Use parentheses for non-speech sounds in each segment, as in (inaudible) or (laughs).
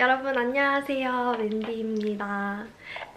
여러분 안녕하세요. 웬디입니다.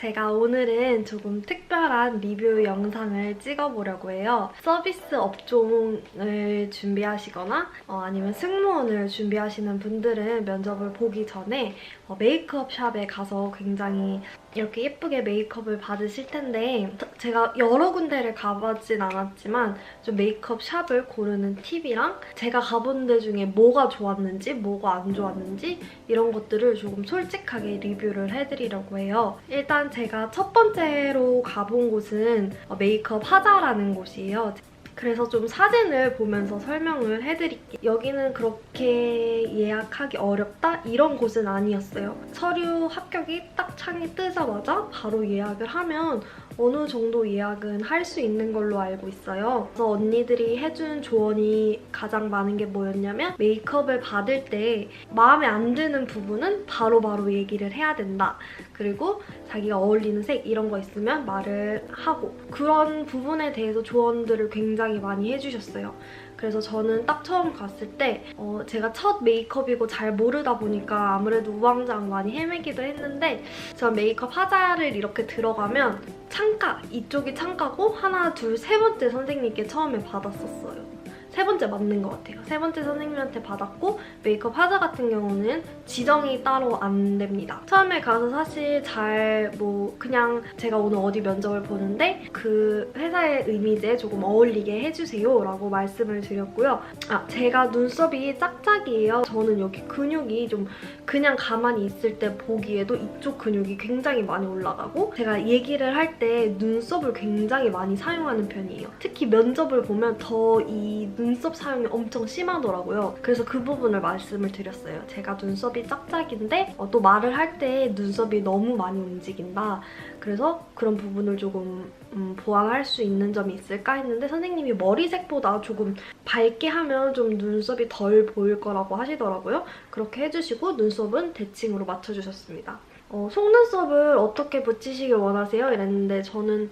제가 오늘은 조금 특별한 리뷰 영상을 찍어보려고 해요. 서비스 업종을 준비하시거나 어, 아니면 승무원을 준비하시는 분들은 면접을 보기 전에 어, 메이크업 샵에 가서 굉장히 이렇게 예쁘게 메이크업을 받으실 텐데 제가 여러 군데를 가보진 않았지만 좀 메이크업 샵을 고르는 팁이랑 제가 가본 데 중에 뭐가 좋았는지 뭐가 안 좋았는지 이런 것들을 조금 솔직하게 리뷰를 해드리려고 해요. 일단 제가 첫 번째로 가본 곳은 어, 메이크업 하자라는 곳이에요. 그래서 좀 사진을 보면서 설명을 해드릴게요. 여기는 그렇게 예약하기 어렵다? 이런 곳은 아니었어요. 서류 합격이 딱 창이 뜨자마자 바로 예약을 하면 어느 정도 예약은 할 수 있는 걸로 알고 있어요. 그래서 언니들이 해준 조언이 가장 많은 게 뭐였냐면 메이크업을 받을 때 마음에 안 드는 부분은 바로바로 바로 얘기를 해야 된다. 그리고 자기가 어울리는 색 이런 거 있으면 말을 하고 그런 부분에 대해서 조언들을 굉장히 많이 해주셨어요. 그래서 저는 딱 처음 갔을 때 어, 제가 첫 메이크업이고 잘 모르다 보니까 아무래도 우왕좌왕 많이 헤매기도 했는데 저 메이크업 하자를 이렇게 들어가면 창가, 이쪽이 창가고 하나, 둘, 세 번째 선생님께 처음에 받았었어요. 세 번째 맞는 것 같아요. 세 번째 선생님한테 받았고 메이크업 하자 같은 경우는 지정이 따로 안 됩니다. 처음에 가서 사실 잘 뭐 그냥 제가 오늘 어디 면접을 보는데 그 회사의 이미지에 조금 어울리게 해주세요 라고 말씀을 드렸고요. 아 제가 눈썹이 짝짝이에요. 저는 여기 근육이 좀 그냥 가만히 있을 때 보기에도 이쪽 근육이 굉장히 많이 올라가고 제가 얘기를 할 때 눈썹을 굉장히 많이 사용하는 편이에요. 특히 면접을 보면 더이 눈썹 사용이 엄청 심하더라고요. 그래서 그 부분을 말씀을 드렸어요. 제가 눈썹이 짝짝인데 어, 또 말을 할 때 눈썹이 너무 많이 움직인다. 그래서 그런 부분을 조금 음, 보완할 수 있는 점이 있을까 했는데 선생님이 머리색보다 조금 밝게 하면 좀 눈썹이 덜 보일 거라고 하시더라고요. 그렇게 해주시고 눈썹은 대칭으로 맞춰주셨습니다. 어, 속눈썹을 어떻게 붙이시길 원하세요? 이랬는데 저는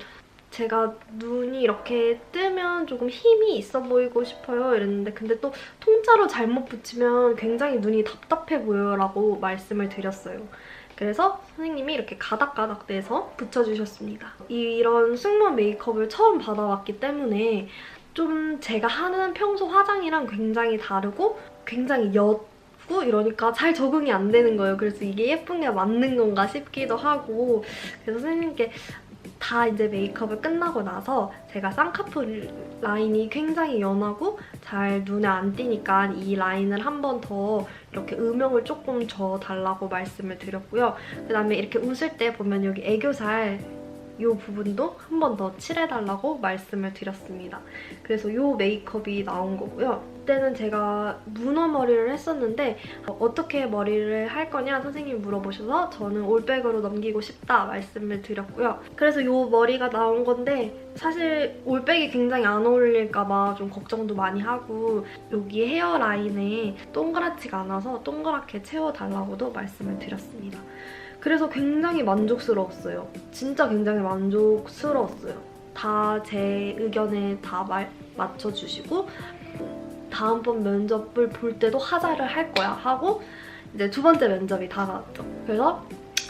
제가 눈이 이렇게 뜨면 조금 힘이 있어 보이고 싶어요 이랬는데 근데 또 통짜로 잘못 붙이면 굉장히 눈이 답답해 보여라고 말씀을 드렸어요. 그래서 선생님이 이렇게 가닥가닥 내서 붙여주셨습니다. 이런 승무원 메이크업을 처음 받아왔기 때문에 좀 제가 하는 평소 화장이랑 굉장히 다르고 굉장히 옅고 이러니까 잘 적응이 안 되는 거예요. 그래서 이게 예쁜 게 맞는 건가 싶기도 하고 그래서 선생님께 다 이제 메이크업을 끝나고 나서 제가 쌍꺼풀 라인이 굉장히 연하고 잘 눈에 안 띄니까 이 라인을 한 번 더 이렇게 음영을 조금 줘달라고 말씀을 드렸고요. 그다음에 이렇게 웃을 때 보면 여기 애교살 이 부분도 한 번 더 칠해달라고 말씀을 드렸습니다. 그래서 이 메이크업이 나온 거고요. 그때는 제가 문어 머리를 했었는데 어떻게 머리를 할 거냐 선생님이 물어보셔서 저는 올백으로 넘기고 싶다 말씀을 드렸고요. 그래서 이 머리가 나온 건데 사실 올백이 굉장히 안 어울릴까 봐 좀 걱정도 많이 하고 여기 헤어라인에 동그랗지가 않아서 동그랗게 채워달라고도 말씀을 드렸습니다. 그래서 굉장히 만족스러웠어요. 진짜 굉장히 만족스러웠어요. 다 제 의견에 다 말, 맞춰주시고 다음번 면접을 볼 때도 하자를 할 거야 하고 이제 두 번째 면접이 다가왔죠. 그래서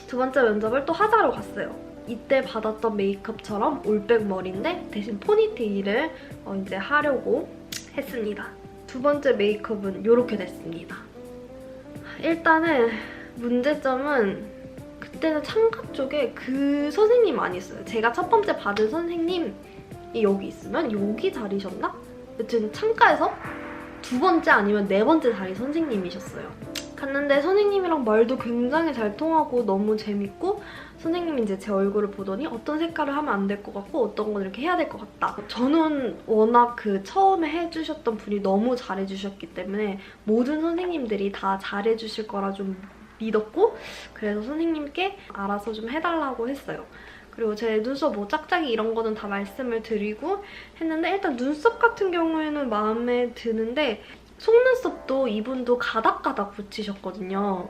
두 번째 면접을 또 하자로 갔어요. 이때 받았던 메이크업처럼 올백 머리인데 대신 포니테일을 어 이제 하려고 했습니다. 두 번째 메이크업은 이렇게 됐습니다. 일단은 문제점은 그때는 창가 쪽에 그 선생님 안 있어요. 제가 첫 번째 받은 선생님이 여기 있으면 여기 자리셨나? 여튼 창가에서 두 번째 아니면 네 번째 자리 선생님이셨어요. 갔는데 선생님이랑 말도 굉장히 잘 통하고 너무 재밌고 선생님이 이제 제 얼굴을 보더니 어떤 색깔을 하면 안 될 것 같고 어떤 건 이렇게 해야 될 것 같다. 저는 워낙 그 처음에 해주셨던 분이 너무 잘해주셨기 때문에 모든 선생님들이 다 잘해주실 거라 좀 믿었고 그래서 선생님께 알아서 좀 해달라고 했어요. 그리고 제 눈썹 뭐 짝짝이 이런 거는 다 말씀을 드리고 했는데 일단 눈썹 같은 경우에는 마음에 드는데 속눈썹도 이분도 가닥가닥 붙이셨거든요.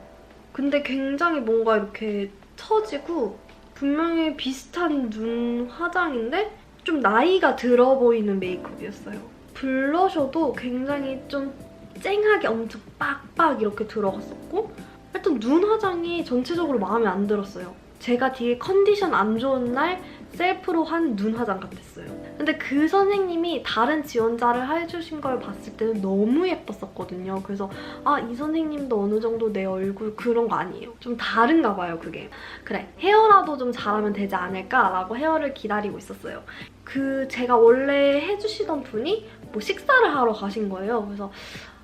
근데 굉장히 뭔가 이렇게 처지고 분명히 비슷한 눈 화장인데 좀 나이가 들어 보이는 메이크업이었어요. 블러셔도 굉장히 좀 쨍하게 엄청 빡빡 이렇게 들어갔었고 일단 눈 화장이 전체적으로 마음에 안 들었어요. 제가 되게 컨디션 안 좋은 날 셀프로 한 눈 화장 같았어요. 근데 그 선생님이 다른 지원자를 해주신 걸 봤을 때는 너무 예뻤었거든요. 그래서 아, 이 선생님도 어느 정도 내 얼굴 그런 거 아니에요. 좀 다른가 봐요, 그게. 그래, 헤어라도 좀 잘하면 되지 않을까라고 헤어를 기다리고 있었어요. 그 제가 원래 해주시던 분이 뭐 식사를 하러 가신 거예요. 그래서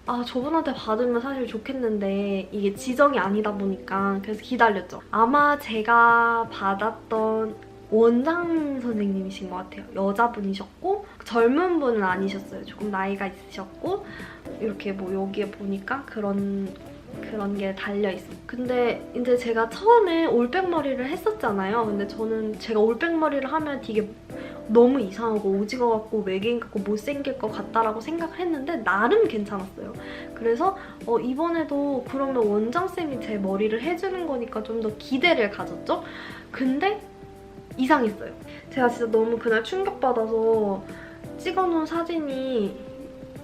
아 저분한테 받으면 사실 좋겠는데 이게 지정이 아니다 보니까 그래서 기다렸죠. 아마 제가 받았던 원장 선생님이신 것 같아요. 여자분이셨고 젊은 분은 아니셨어요. 조금 나이가 있으셨고 이렇게 뭐 여기에 보니까 그런 그런 게 달려 있어. 근데 이제 제가 처음에 올백 머리를 했었잖아요. 근데 저는 제가 올백 머리를 하면 되게 너무 이상하고 오징어 같고 외계인 같고 못생길 것 같다라고 생각을 했는데 나름 괜찮았어요. 그래서 어, 이번에도 그러면 원장쌤이 제 머리를 해주는 거니까 좀 더 기대를 가졌죠. 근데 이상했어요. 제가 진짜 너무 그날 충격받아서 찍어놓은 사진이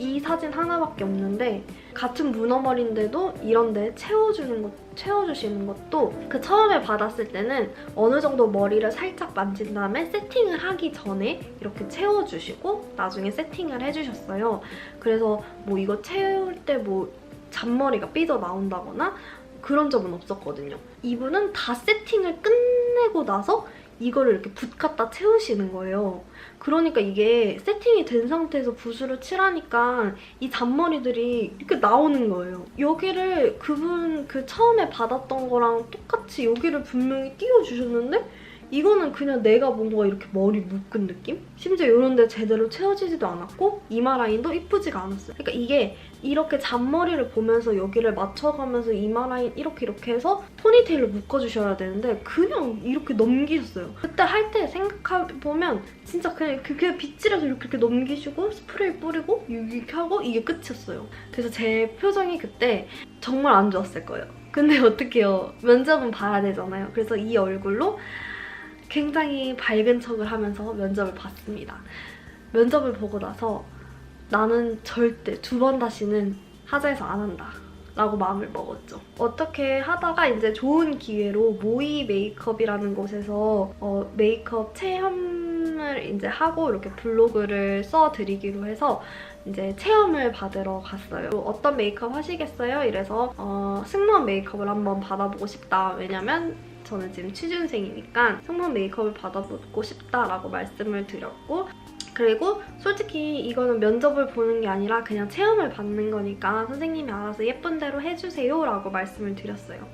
이 사진 하나밖에 없는데 같은 문어머리인데도 이런데 채워주는 것, 채워주시는 것도 그 처음에 받았을 때는 어느 정도 머리를 살짝 만진 다음에 세팅을 하기 전에 이렇게 채워주시고 나중에 세팅을 해주셨어요. 그래서 뭐 이거 채울 때 뭐 잔머리가 삐져 나온다거나 그런 적은 없었거든요. 이분은 다 세팅을 끝내고 나서 이거를 이렇게 붓 갖다 채우시는 거예요. 그러니까 이게 세팅이 된 상태에서 붓으로 칠하니까 이 잔머리들이 이렇게 나오는 거예요. 여기를 그분 그 처음에 받았던 거랑 똑같이 여기를 분명히 띄워주셨는데 이거는 그냥 내가 뭔가 이렇게 머리 묶은 느낌? 심지어 이런 데 제대로 채워지지도 않았고 이마 라인도 이쁘지가 않았어요. 그러니까 이게 이렇게 잔머리를 보면서 여기를 맞춰가면서 이마 라인 이렇게 이렇게 해서 포니테일로 묶어주셔야 되는데 그냥 이렇게 넘기셨어요. 그때 할 때 생각해보면 진짜 그냥 그게 빗질해서 이렇게, 이렇게 넘기시고 스프레이 뿌리고 이렇게 하고 이게 끝이었어요. 그래서 제 표정이 그때 정말 안 좋았을 거예요. 근데 (laughs) 어떡해요. 면접은 봐야 되잖아요. 그래서 이 얼굴로 굉장히 밝은 척을 하면서 면접을 봤습니다. 면접을 보고 나서 나는 절대 두 번 다시는 하자에서 안 한다. 라고 마음을 먹었죠. 어떻게 하다가 이제 좋은 기회로 모이 메이크업이라는 곳에서 어, 메이크업 체험을 이제 하고 이렇게 블로그를 써드리기로 해서 이제 체험을 받으러 갔어요. 어떤 메이크업 하시겠어요? 이래서 어, 승무원 메이크업을 한번 받아보고 싶다. 왜냐면 저는 지금 취준생이니까 승무원 메이크업을 받아보고 싶다라고 말씀을 드렸고 그리고 솔직히 이거는 면접을 보는 게 아니라 그냥 체험을 받는 거니까 선생님이 알아서 예쁜 대로 해주세요 라고 말씀을 드렸어요.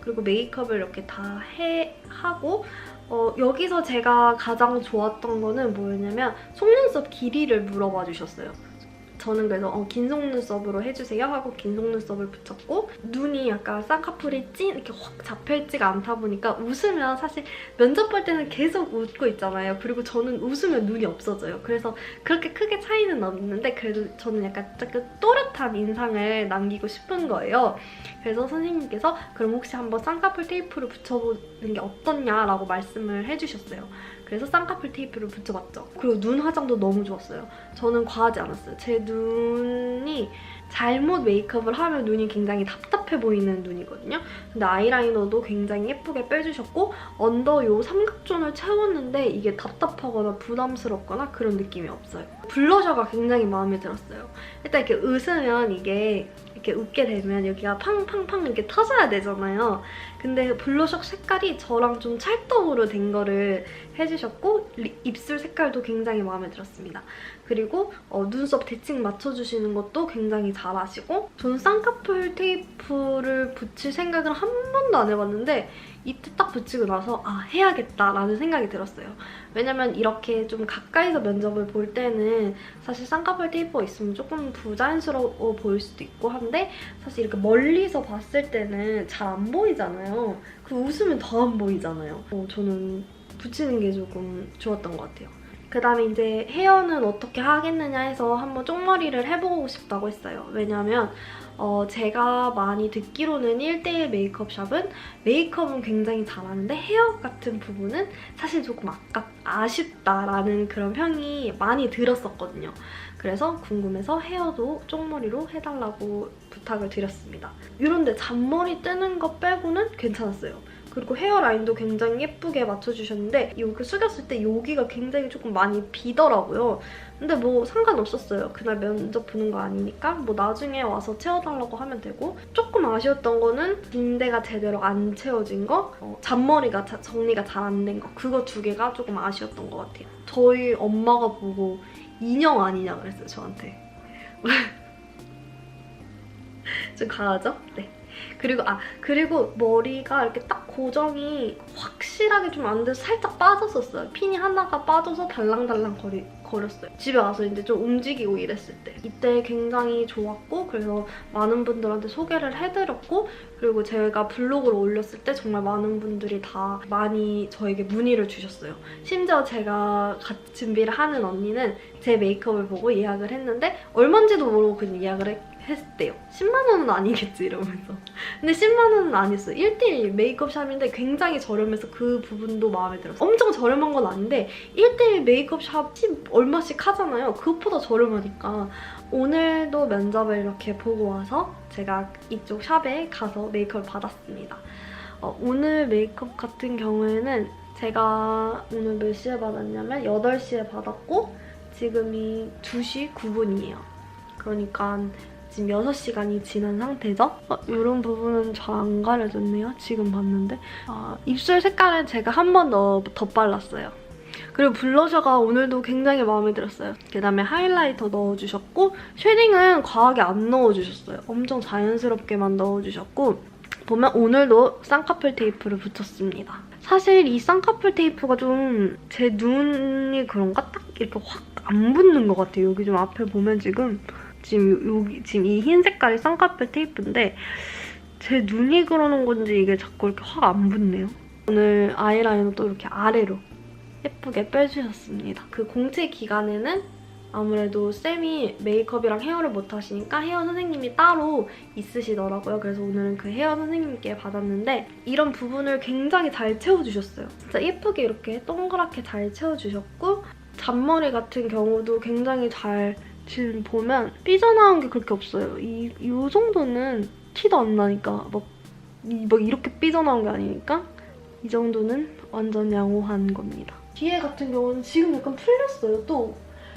그리고 메이크업을 이렇게 다 해, 하고 어, 여기서 제가 가장 좋았던 거는 뭐였냐면 속눈썹 길이를 물어봐 주셨어요. 저는 그래서 어, 긴 속눈썹으로 해주세요 하고 긴 속눈썹을 붙였고 눈이 약간 쌍꺼풀이 찐 이렇게 확 잡혀있지가 않다 보니까 웃으면 사실 면접 볼 때는 계속 웃고 있잖아요. 그리고 저는 웃으면 눈이 없어져요. 그래서 그렇게 크게 차이는 없는데 그래도 저는 약간 약간 또렷한 인상을 남기고 싶은 거예요. 그래서 선생님께서 그럼 혹시 한번 쌍꺼풀 테이프를 붙여보는 게 어떻냐라고 말씀을 해주셨어요. 그래서 쌍꺼풀 테이프를 붙여봤죠. 그리고 눈 화장도 너무 좋았어요. 저는 과하지 않았어요. 제 눈이 잘못 메이크업을 하면 눈이 굉장히 답답해 보이는 눈이거든요. 근데 아이라이너도 굉장히 예쁘게 빼주셨고 언더 요 삼각존을 채웠는데 이게 답답하거나 부담스럽거나 그런 느낌이 없어요. 블러셔가 굉장히 마음에 들었어요. 일단 이렇게 웃으면 이게 이렇게 웃게 되면 여기가 팡팡팡 이렇게 터져야 되잖아요. 근데 블러셔 색깔이 저랑 좀 찰떡으로 된 거를 해주셨고 리- 입술 색깔도 굉장히 마음에 들었습니다. 그리고 어, 눈썹 대칭 맞춰주시는 것도 굉장히 잘하시고 저는 쌍꺼풀 테이프를 붙일 생각은 한 번도 안 해봤는데 이때 딱 붙이고 나서 아 해야겠다라는 생각이 들었어요. 왜냐면 이렇게 좀 가까이서 면접을 볼 때는 사실 쌍꺼풀 테이프가 있으면 조금 부자연스러워 보일 수도 있고 한데 사실 이렇게 멀리서 봤을 때는 잘 안 보이잖아요. 그 웃으면 더 안 보이잖아요. 어, 저는 붙이는 게 조금 좋았던 것 같아요. 그 다음에 이제 헤어는 어떻게 하겠느냐 해서 한번 쪽머리를 해보고 싶다고 했어요. 왜냐면 어, 제가 많이 듣기로는 1대1 메이크업 샵은 메이크업은 굉장히 잘하는데 헤어 같은 부분은 사실 조금 아깝, 아쉽다라는 그런 평이 많이 들었었거든요. 그래서 궁금해서 헤어도 쪽머리로 해달라고 부탁을 드렸습니다. 이런데 잔머리 뜨는 거 빼고는 괜찮았어요. 그리고 헤어라인도 굉장히 예쁘게 맞춰주셨는데 여기 숙였을 때 여기가 굉장히 조금 많이 비더라고요. 근데 뭐 상관없었어요. 그날 면접 보는 거 아니니까 뭐 나중에 와서 채워달라고 하면 되고 조금 아쉬웠던 거는 빈대가 제대로 안 채워진 거 어, 잔머리가 자- 정리가 잘 안 된 거 그거 두 개가 조금 아쉬웠던 것 같아요. 저희 엄마가 보고 인형 아니냐 그랬어요 저한테. (laughs) 좀 강하죠? 네. 그리고 아 그리고 머리가 이렇게 딱 고정이 확실하게 좀 안 돼서 살짝 빠졌었어요. 핀이 하나가 빠져서 달랑달랑 거리, 거렸어요. 집에 와서 이제 좀 움직이고 이랬을 때. 이때 굉장히 좋았고 그래서 많은 분들한테 소개를 해드렸고 그리고 제가 블로그를 올렸을 때 정말 많은 분들이 다 많이 저에게 문의를 주셨어요. 심지어 제가 준비를 하는 언니는 제 메이크업을 보고 예약을 했는데 얼마인지도 모르고 그냥 예약을 했, 했대요. 10만 원은 아니겠지 이러면서. 근데 10만 원은 아니었어요. 1대1 메이크업 샵인데 굉장히 저렴해서 그 부분도 마음에 들었어요. 엄청 저렴한 건 아닌데 1대1 메이크업 샵이 얼마씩 하잖아요. 그것보다 저렴하니까 오늘도 면접을 이렇게 보고 와서 제가 이쪽 샵에 가서 메이크업을 받았습니다. 어, 오늘 메이크업 같은 경우에는 제가 오늘 몇 시에 받았냐면 8시에 받았고 지금이 2시 9분이에요. 그러니까 지금 6시간이 지난 상태죠? 어, 이런 부분은 잘 안 가려졌네요. 지금 봤는데. 아, 입술 색깔은 제가 한 번 더 덧발랐어요. 그리고 블러셔가 오늘도 굉장히 마음에 들었어요. 그 다음에 하이라이터 넣어주셨고 쉐딩은 과하게 안 넣어주셨어요. 엄청 자연스럽게만 넣어주셨고 보면 오늘도 쌍꺼풀 테이프를 붙였습니다. 사실 이 쌍꺼풀 테이프가 좀 제 눈이 그런가? 딱 이렇게 확 안 붙는 것 같아요. 여기 좀 앞에 보면 지금 지금 여기 지금 이 흰 색깔이 쌍꺼풀 테이프인데 제 눈이 그러는 건지 이게 자꾸 이렇게 확 안 붙네요. 오늘 아이라이너도 이렇게 아래로 예쁘게 빼주셨습니다. 그 공채 기간에는 아무래도 쌤이 메이크업이랑 헤어를 못 하시니까 헤어 선생님이 따로 있으시더라고요. 그래서 오늘은 그 헤어 선생님께 받았는데 이런 부분을 굉장히 잘 채워주셨어요. 진짜 예쁘게 이렇게 동그랗게 잘 채워주셨고 잔머리 같은 경우도 굉장히 잘 지금 보면 삐져나온 게 그렇게 없어요. 이, 이 정도는 티도 안 나니까 막, 이, 막 이렇게 삐져나온 게 아니니까 이 정도는 완전 양호한 겁니다. 뒤에 같은 경우는 지금 약간 풀렸어요. 또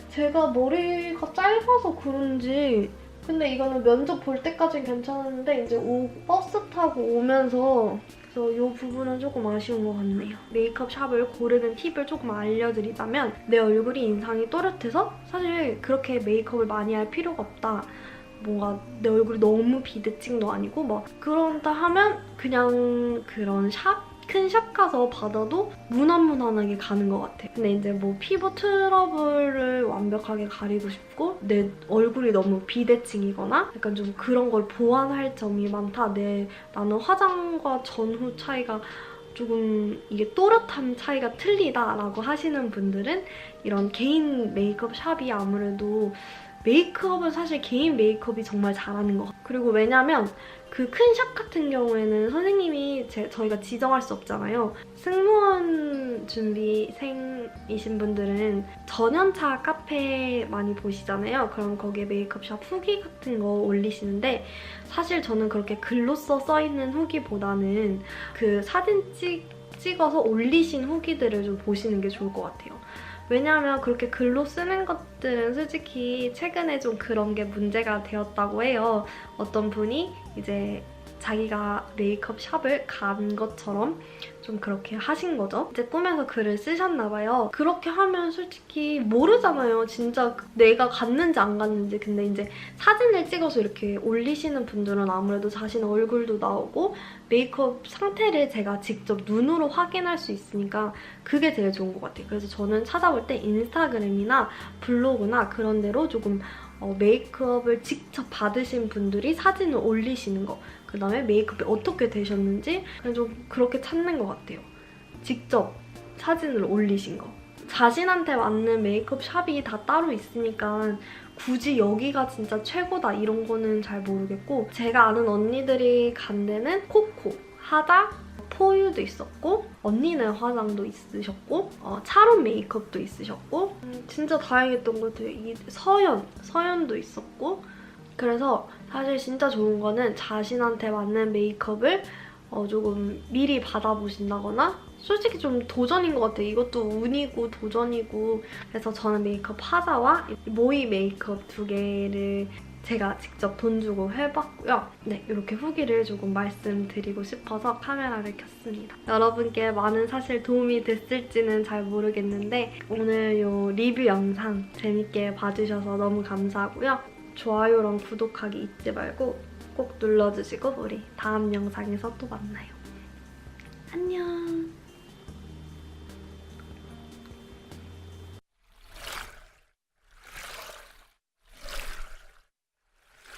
제가 머리가 짧아서 그런지 근데 이거는 면접 볼 때까지는 괜찮았는데 이제 오, 버스 타고 오면서 그래서 이 부분은 조금 아쉬운 것 같네요. 메이크업 샵을 고르는 팁을 조금 알려드리자면 내 얼굴이 인상이 또렷해서 사실 그렇게 메이크업을 많이 할 필요가 없다. 뭔가 내 얼굴이 너무 비대칭도 아니고 막 그런다 하면 그냥 그런 샵? 큰 샵 가서 받아도 무난무난하게 가는 것 같아. 근데 이제 뭐 피부 트러블을 완벽하게 가리고 싶고 내 얼굴이 너무 비대칭이거나 약간 좀 그런 걸 보완할 점이 많다. 내 나는 화장과 전후 차이가 조금 이게 또렷함 차이가 틀리다라고 하시는 분들은 이런 개인 메이크업 샵이 아무래도 메이크업은 사실 개인 메이크업이 정말 잘하는 것 같아요. 그리고 왜냐면 그 큰 샵 같은 경우에는 선생님이 제, 저희가 지정할 수 없잖아요. 승무원 준비생이신 분들은 전연차 카페 많이 보시잖아요. 그럼 거기에 메이크업 샵 후기 같은 거 올리시는데 사실 저는 그렇게 글로써 써있는 후기보다는 그 사진 찍, 찍어서 올리신 후기들을 좀 보시는 게 좋을 것 같아요. 왜냐하면 그렇게 글로 쓰는 것들은 솔직히 최근에 좀 그런 게 문제가 되었다고 해요. 어떤 분이 이제 자기가 메이크업 샵을 간 것처럼 좀 그렇게 하신 거죠. 이제 꿈에서 글을 쓰셨나 봐요. 그렇게 하면 솔직히 모르잖아요. 진짜 내가 갔는지 안 갔는지. 근데 이제 사진을 찍어서 이렇게 올리시는 분들은 아무래도 자신 얼굴도 나오고 메이크업 상태를 제가 직접 눈으로 확인할 수 있으니까 그게 제일 좋은 것 같아요. 그래서 저는 찾아볼 때 인스타그램이나 블로그나 그런 데로 조금 어, 메이크업을 직접 받으신 분들이 사진을 올리시는 거 그다음에 메이크업이 어떻게 되셨는지 그냥 좀 그렇게 찾는 것 같아요. 직접 사진을 올리신 거. 자신한테 맞는 메이크업 샵이 다 따로 있으니까 굳이 여기가 진짜 최고다 이런 거는 잘 모르겠고 제가 아는 언니들이 간 데는 코코, 하다, 포유도 있었고 언니는 화장도 있으셨고 어, 차론 메이크업도 있으셨고 음, 진짜 다행했던 것 같아요. 이 서연, 서연도 있었고 그래서 사실 진짜 좋은 거는 자신한테 맞는 메이크업을 어, 조금 미리 받아보신다거나 솔직히 좀 도전인 것 같아요. 이것도 운이고 도전이고 그래서 저는 메이크업 하자와 모이 메이크업 두 개를 제가 직접 돈 주고 해봤고요. 네, 이렇게 후기를 조금 말씀드리고 싶어서 카메라를 켰습니다. 여러분께 많은 사실 도움이 됐을지는 잘 모르겠는데 오늘 이 리뷰 영상 재밌게 봐주셔서 너무 감사하고요. 좋아요랑 구독하기 잊지 말고 꼭 눌러주시고 우리 다음 영상에서 또 만나요. 안녕!